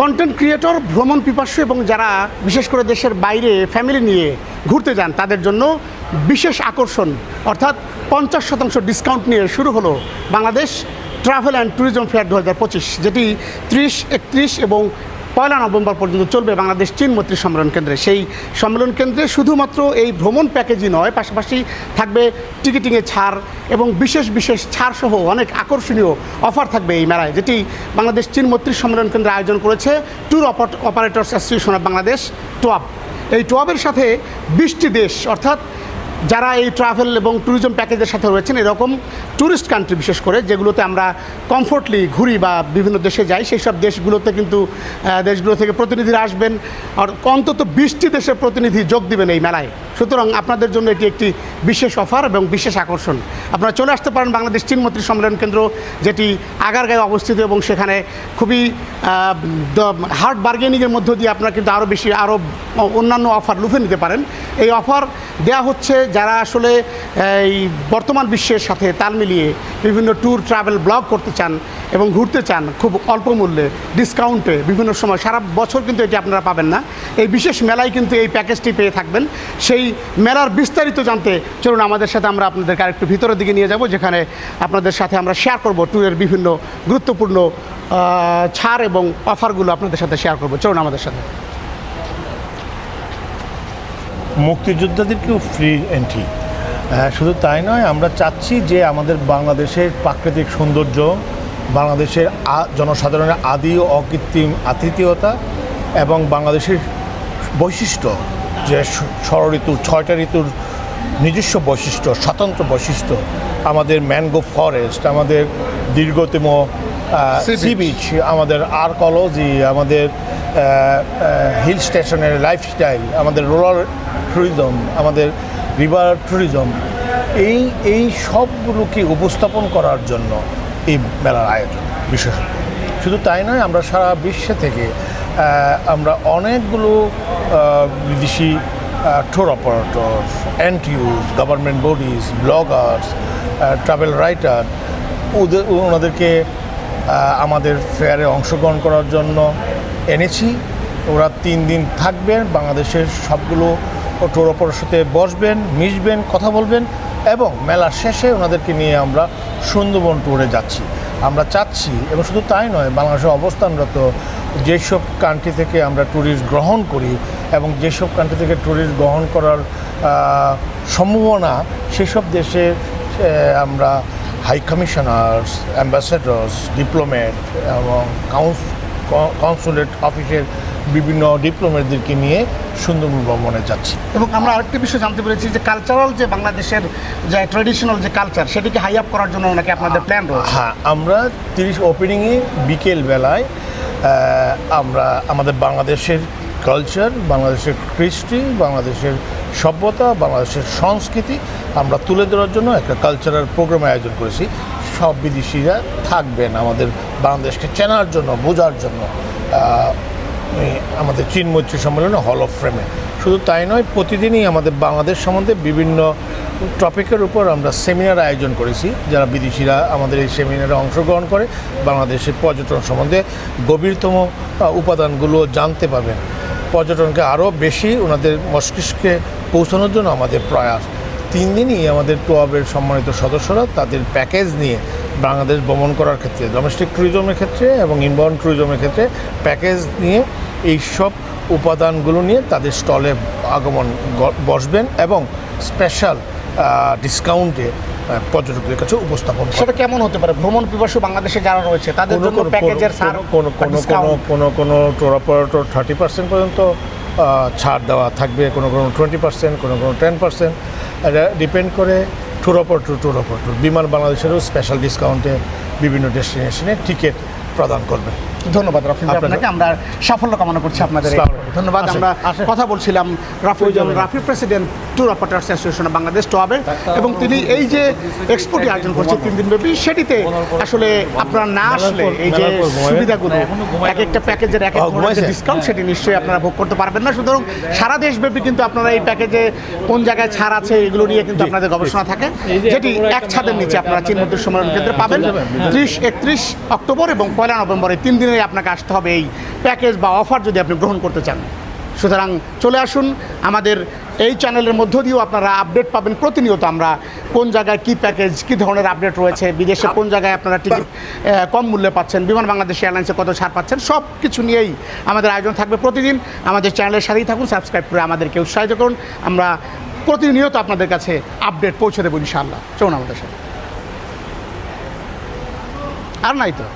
Content creator ভ্রমণ পিপাসু এবং যারা বিশেষ করে দেশের বাইরে ফ্যামিলি নিয়ে ঘুরতে যান, তাদের জন্য বিশেষ আকর্ষণ। অর্থাৎ পঞ্চাশ শতাংশ ডিসকাউন্ট নিয়ে শুরু হলো Bangladesh travel and tourism fair দু হাজার পঁচিশ, যেটি ত্রিশ, একত্রিশ এবং পয়লা নভেম্বর পর্যন্ত চলবে বাংলাদেশ চীন মৈত্রী সম্মেলন কেন্দ্রে। সেই সম্মেলন কেন্দ্রে শুধুমাত্র এই ভ্রমণ প্যাকেজই নয়, পাশাপাশি থাকবে টিকিটিংয়ে ছাড় এবং বিশেষ বিশেষ ছাড় সহ অনেক আকর্ষণীয় অফার থাকবে এই মেলায়, যেটি বাংলাদেশ চীন মৈত্রী সম্মেলন কেন্দ্রে আয়োজন করেছে tour operators association of Bangladesh, TOAB. এই টোয়াবের সাথে বিশটি দেশ, অর্থাৎ যারা এই ট্রাভেল এবং ট্যুরিজম প্যাকেজের সাথে রয়েছেন, এরকম ট্যুরিস্ট কান্ট্রি বিশেষ করে, যেগুলোতে আমরা কমফোর্টলি ঘুরি বা বিভিন্ন দেশে যাই সেই সব দেশগুলোতে কিন্তু দেশগুলো থেকে প্রতিনিধিরা আসবেন। আর অন্তত বিশটি দেশের প্রতিনিধি যোগ দিবেন এই মেলায়। সুতরাং আপনাদের জন্য এটি একটি বিশেষ অফার এবং বিশেষ আকর্ষণ। আপনারা চলে আসতে পারেন বাংলাদেশ চীন মৈত্রী সম্মেলন কেন্দ্র, যেটি আগারগাঁয়ে অবস্থিত এবং সেখানে খুবই হার্ড বার্গেনিংয়ের মধ্য দিয়ে আপনারা কিন্তু আরও বেশি আরও অন্যান্য অফার লুফে নিতে পারেন। এই অফার দেয়া হচ্ছে যারা আসলে, এই বর্তমান বিশ্বের সাথে তাল মিলিয়ে বিভিন্ন ট্যুর, ট্রাভেল, ব্লগ করতে চান এবং ঘুরতে চান খুব অল্প মূল্যে ডিসকাউন্টে বিভিন্ন সময়, সারা বছর কিন্তু এটি আপনারা পাবেন না। এই বিশেষ মেলায় কিন্তু এই প্যাকেজটি পেয়ে থাকবেন। সেই মেলার বিস্তারিত জানতে চলুন আমাদের সাথে আমরা আপনাদেরকে আরেকটু ভিতরের দিকে নিয়ে যাব, যেখানে আপনাদের সাথে আমরা শেয়ার করব ট্যুরের বিভিন্ন গুরুত্বপূর্ণ ছাড় এবং অফারগুলো আপনাদের সাথে শেয়ার করব। চলুন আমাদের সাথে। মুক্তিযোদ্ধাদেরকেও ফ্রি এন্ট্রি শুধু তাই নয়, আমরা চাচ্ছি যে আমাদের বাংলাদেশের প্রাকৃতিক সৌন্দর্য, বাংলাদেশের জনসাধারণের আদি ও অকৃত্রিম আতিথেয়তা এবং বাংলাদেশের বৈশিষ্ট্য যে ষড় ঋতুর ছয়টা ঋতুর নিজস্ব বৈশিষ্ট্য স্বতন্ত্র বৈশিষ্ট্য আমাদের ম্যানগ্রোভ ফরেস্ট আমাদের দীর্ঘতম সি বিচ আমাদের আর্কোলজি আমাদের হিল স্টেশনের লাইফস্টাইল আমাদের রোলার ট্যুরিজম আমাদের রিভার ট্যুরিজম এই এই সবগুলোকে উপস্থাপন করার জন্য এই মেলার আয়োজন বিশেষত শুধু তাই নয় আমরা সারা বিশ্ব থেকে আমরা অনেকগুলো বিদেশি tour operators এনটিউস government bodies bloggers travel writer ওদের, ওনাদেরকে আমাদের ফেয়ারে অংশগ্রহণ করার জন্য এনেছি। ওরা তিন দিন থাকবেন, বাংলাদেশের সবগুলো টোর অপারের সাথে বসবেন, মিশবেন, কথা বলবেন, এবং মেলার শেষে ওনাদেরকে নিয়ে আমরা সুন্দরবন ট্যুরে যাচ্ছি। আমরা চাচ্ছি, এবং শুধু তাই নয় বাংলাদেশে অবস্থানরত যেসব কান্ট্রি থেকে আমরা ট্যুরিস্ট গ্রহণ করি এবং যেসব কান্ট্রি থেকে ট্যুরিস্ট গ্রহণ করার সম্ভাবনা, সেসব দেশে আমরা হাই কমিশনার্স অ্যাম্বাসেডার্স ডিপ্লোম্যাট এবং কাউন্স কনসুলেট অফিসের বিভিন্ন ডিপ্লোমেটদেরকে নিয়ে সুন্দরবন ভ্রমণে যাচ্ছি। এবং আমরা আরেকটি বিষয় জানতে পেরেছি যে কালচারাল যে বাংলাদেশের যে ট্রেডিশনাল যে কালচার সেটিকে হাই আপ করার জন্য নাকি আপনাদের প্ল্যান রয়েছে? হ্যাঁ আমরা তিরিশ ওপেনিংয়ে বিকেল বেলায় আমরা আমাদের বাংলাদেশের কালচার বাংলাদেশের কৃষ্টি বাংলাদেশের সভ্যতা বাংলাদেশের সংস্কৃতি আমরা তুলে ধরার জন্য একটা কালচারাল প্রোগ্রাম আয়োজন করেছি। সব বিদেশিরা থাকবেন আমাদের বাংলাদেশকে চেনার জন্য বোঝার জন্য আমাদের চীন মৈত্রী সম্মেলনে হল অফ ফ্রেমে শুধু তাই নয়, প্রতিদিনই আমাদের বাংলাদেশ সম্বন্ধে বিভিন্ন টপিকের উপর আমরা সেমিনার আয়োজন করেছি। যারা বিদেশিরা আমাদের এই সেমিনারে অংশগ্রহণ করে, বাংলাদেশের পর্যটন সম্বন্ধে গভীরতম উপাদানগুলো জানতে পাবেন পর্যটনকে আরও বেশি ওনাদের মস্তিষ্কে পৌঁছানোর জন্য আমাদের প্রয়াস। তিন দিনই আমাদের টোয়াবের সম্মানিত সদস্যরা তাদের প্যাকেজ নিয়ে বাংলাদেশ ভ্রমণ করার ক্ষেত্রে ডোমেস্টিক ট্যুরিজমের ক্ষেত্রে এবং ইনবাউন্ড ট্যুরিজমের ক্ষেত্রে প্যাকেজ নিয়ে এই সব উপাদানগুলো নিয়ে তাদের স্টলে আগমন বসবেন এবং স্পেশাল ডিসকাউন্টে পর্যটকদের কাছে উপস্থাপন সেটা কেমন হতে পারে? ভ্রমণ পিপাসু বাংলাদেশে যারা রয়েছে তাদের কোনো জন্য প্যাকেজের কোনো- ছাড় কোনো কোনো কোনো কোনো কোনো ট্যুর অপারেটর থার্টি পার্সেন্ট পর্যন্ত ছাড় দেওয়া থাকবে কোনো কোনো টোয়েন্টি পার্সেন্ট কোনো কোনো টেন পার্সেন্ট এটা ডিপেন্ড করে tour operator tour operator Biman বাংলাদেশেরও special ডিসকাউন্টে বিভিন্ন ডেস্টিনেশনে টিকিট প্রদান করবেন। ধন্যবাদ রাফিজ আপনাকে। আমরা সাফল্য কামনা করছি আপনাদের। ধন্যবাদ আমরা কথা বলছিলাম Rafiz Rafi president tour operators association Bangladesh টোয়াবে এবং তিনি এই যে এক্সপোটি আয়োজন করছে তিন দিন ব্যাপী সেটিতে আসলে আপনারা না আসলে এই যে। সুবিধাগুলো এক একটা প্যাকেজের এক এক ডিসকাউন্ট সেটি নিশ্চয়ই আপনারা ভোগ করতে পারবেন না। সুতরাং সারা দেশব্যাপী কিন্তু আপনারা এই প্যাকেজে কোন জায়গায় ছাড় আছে এগুলো নিয়ে কিন্তু আপনাদের গবেষণা থাকে। যেটি এক ছাদের নিচে আপনারা চিনমন্ত্রী সম্মেলন কেন্দ্রে পাবেন। ত্রিশ একত্রিশ অক্টোবর এবং পয়লা নভেম্বর এই তিন দিনে আপনাকে আসতে হবে এই প্যাকেজ বা অফার যদি আপনি গ্রহণ করতে চান। সুতরাং চলে আসুন, আমাদের এই চ্যানেলের মধ্য দিয়েও আপনারা আপডেট পাবেন প্রতিনিয়ত আমরা কোন জায়গায় কী প্যাকেজ, কি ধরনের আপডেট রয়েছে, বিদেশে কোন জায়গায় আপনারা টিকিট কম মূল্যে পাচ্ছেন, বিমান বাংলাদেশ এয়ারলাইন্সে কত ছাড় পাচ্ছেন সব কিছু নিয়েই আমাদের আয়োজন থাকবে প্রতিদিন। আমাদের চ্যানেলের সাথেই থাকুন সাবস্ক্রাইব করে আমাদেরকে উৎসাহিত করুন। আমরা প্রতিনিয়ত আপনাদের কাছে আপডেট পৌঁছে দেবো ইনশাআল্লাহ। চলুন আমাদের সাথে। আর নাই তো?